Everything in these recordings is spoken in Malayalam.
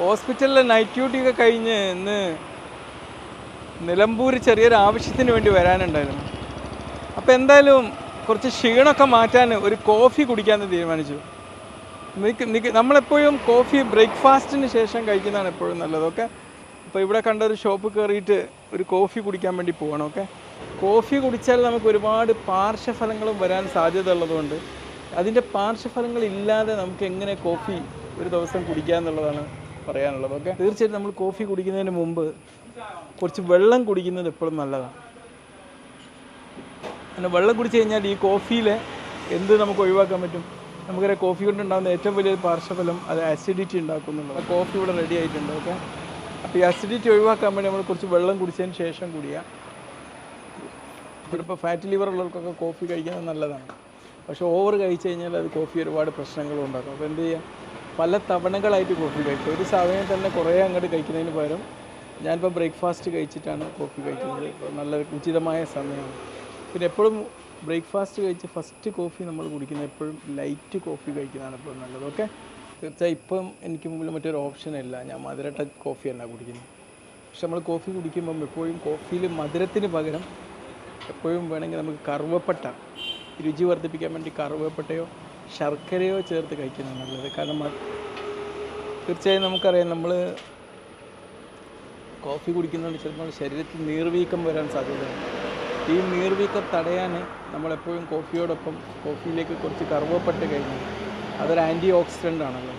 ഹോസ്പിറ്റലിലെ നൈറ്റ് ഡ്യൂട്ടി ഒക്കെ കഴിഞ്ഞ് ഇന്ന് നിലമ്പൂർ ചെറിയൊരു ആവശ്യത്തിന് വേണ്ടി വരാനുണ്ടായിരുന്നു. അപ്പോൾ എന്തായാലും കുറച്ച് ക്ഷീണമൊക്കെ മാറ്റാൻ ഒരു കോഫി കുടിക്കാമെന്ന് തീരുമാനിച്ചു. നമ്മളെപ്പോഴും കോഫി ബ്രേക്ക്ഫാസ്റ്റിന് ശേഷം കഴിക്കുന്നതാണ് എപ്പോഴും നല്ലത് ഓക്കെ അപ്പോൾ ഇവിടെ കണ്ട ഒരു ഷോപ്പ് കയറിയിട്ട് ഒരു കോഫി കുടിക്കാൻ വേണ്ടി പോകണം ഓക്കെ കോഫി കുടിച്ചാൽ നമുക്ക് ഒരുപാട് പാർശ്വഫലങ്ങളും വരാൻ സാധ്യത ഉള്ളതുകൊണ്ട് അതിന്റെ പാർശ്വഫലങ്ങൾ ഇല്ലാതെ നമുക്ക് എങ്ങനെ കോഫി ഒരു ദിവസം കുടിക്കുക എന്നുള്ളതാണ് പറയാനുള്ളത്. ഓക്കെ? തീർച്ചയായിട്ടും നമ്മൾ കോഫി കുടിക്കുന്നതിന് മുമ്പ് കുറച്ച് വെള്ളം കുടിക്കുന്നത് എപ്പോഴും നല്ലതാണ്. അങ്ങനെ വെള്ളം കുടിച്ച് കഴിഞ്ഞാൽ ഈ കോഫിയിൽ എന്ത് നമുക്ക് ഒഴിവാക്കാൻ പറ്റും? നമുക്കറിയാം കോഫി കൊണ്ടുണ്ടാകുന്ന ഏറ്റവും വലിയ പാർശ്വഫലം അത് ആസിഡിറ്റി ഉണ്ടാക്കുന്നുണ്ട്. ആ കോഫി ഇവിടെ റെഡി ആയിട്ടുണ്ട്. ഓക്കെ? അപ്പോൾ ഈ ആസിഡിറ്റി ഒഴിവാക്കാൻ വേണ്ടി നമ്മൾ കുറച്ച് വെള്ളം കുടിച്ചതിന് ശേഷം കുടിക്കുക ഇവിടെ ഇപ്പോൾ ഫാറ്റ് ലിവർ ഉള്ളവർക്കൊക്കെ കോഫി കഴിക്കുന്നത് നല്ലതാണ്. പക്ഷേ ഓവർ കഴിച്ചു കഴിഞ്ഞാൽ അത് കോഫി ഒരുപാട് പ്രശ്നങ്ങളും ഉണ്ടാക്കും. അപ്പോൾ എന്ത് ചെയ്യുക പല തവണകളായിട്ട് കോഫി കഴിക്കും. ഒരു സമയം തന്നെ കുറേ അങ്ങോട്ട് കഴിക്കുന്നതിന് പകരം ഞാനിപ്പോൾ ബ്രേക്ക്ഫാസ്റ്റ് കഴിച്ചിട്ടാണ് കോഫി കഴിക്കുന്നത്. നല്ല ഉചിതമായ സമയമാണ്. പിന്നെ എപ്പോഴും ബ്രേക്ക്ഫാസ്റ്റ് കഴിച്ച് ഫസ്റ്റ് കോഫി നമ്മൾ കുടിക്കുന്നത് എപ്പോഴും ലൈറ്റ് കോഫി കഴിക്കുന്നതാണ് എപ്പോഴും നല്ലത്. ഓക്കെ തീർച്ചയായും ഇപ്പം എനിക്ക് മുമ്പിൽ മറ്റൊരു ഓപ്ഷൻ ഇല്ല. ഞാൻ മധുരട്ട കോഫി അല്ല കുടിക്കുന്നത്. പക്ഷെ നമ്മൾ കോഫി കുടിക്കുമ്പം എപ്പോഴും കോഫിയിൽ മധുരത്തിന് പകരം എപ്പോഴും വേണമെങ്കിൽ നമുക്ക് കറുവപ്പട്ട രുചി വർദ്ധിപ്പിക്കാൻ വേണ്ടി കറുവപ്പട്ടയോ ശർക്കരയോ ചേർത്ത് കഴിക്കുന്നത് നല്ലത്. കാരണം തീർച്ചയായും നമുക്കറിയാം നമ്മൾ കോഫി കുടിക്കുന്നതുകൊണ്ട് ചിലപ്പോൾ ശരീരത്തിൽ നീർവീക്കം വരാൻ സാധ്യതയുണ്ട് ഈ നീർവീക്കം തടയാൻ നമ്മളെപ്പോഴും കോഫിയോടൊപ്പം കോഫിയിലേക്ക് കുറച്ച് കറുവപ്പെട്ട് കഴിഞ്ഞാൽ അതൊരു ആന്റി ഓക്സിഡന്റ് ആണല്ലോ.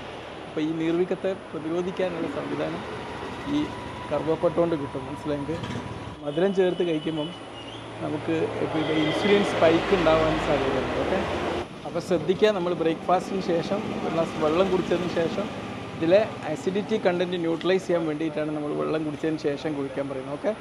അപ്പോൾ ഈ നീർവീക്കത്തെ പ്രതിരോധിക്കാനുള്ള സംവിധാനം ഈ കറുവപ്പട്ട കൊണ്ട് കിട്ടും. മനസ്സിലായെങ്കിൽ? മധുരം ചേർത്ത് കഴിക്കുമ്പം നമുക്ക് ഇൻസുലിൻ സ്പൈക്ക് ഉണ്ടാവാൻ സാധ്യതയുണ്ട്. ഓക്കെ? അപ്പോൾ ശ്രദ്ധിക്കുക നമ്മൾ ബ്രേക്ക്ഫാസ്റ്റിന് ശേഷം ഒരു ഗ്ലാസ് വെള്ളം കുടിച്ചതിന് ശേഷം ഇതിലെ അസിഡിറ്റി കണ്ടന്റ് ന്യൂട്രലൈസ് ചെയ്യാൻ വേണ്ടിയിട്ടാണ് നമ്മൾ വെള്ളം കുടിച്ചതിന് ശേഷം കുടിക്കാൻ പറയുന്നത്. ഓക്കെ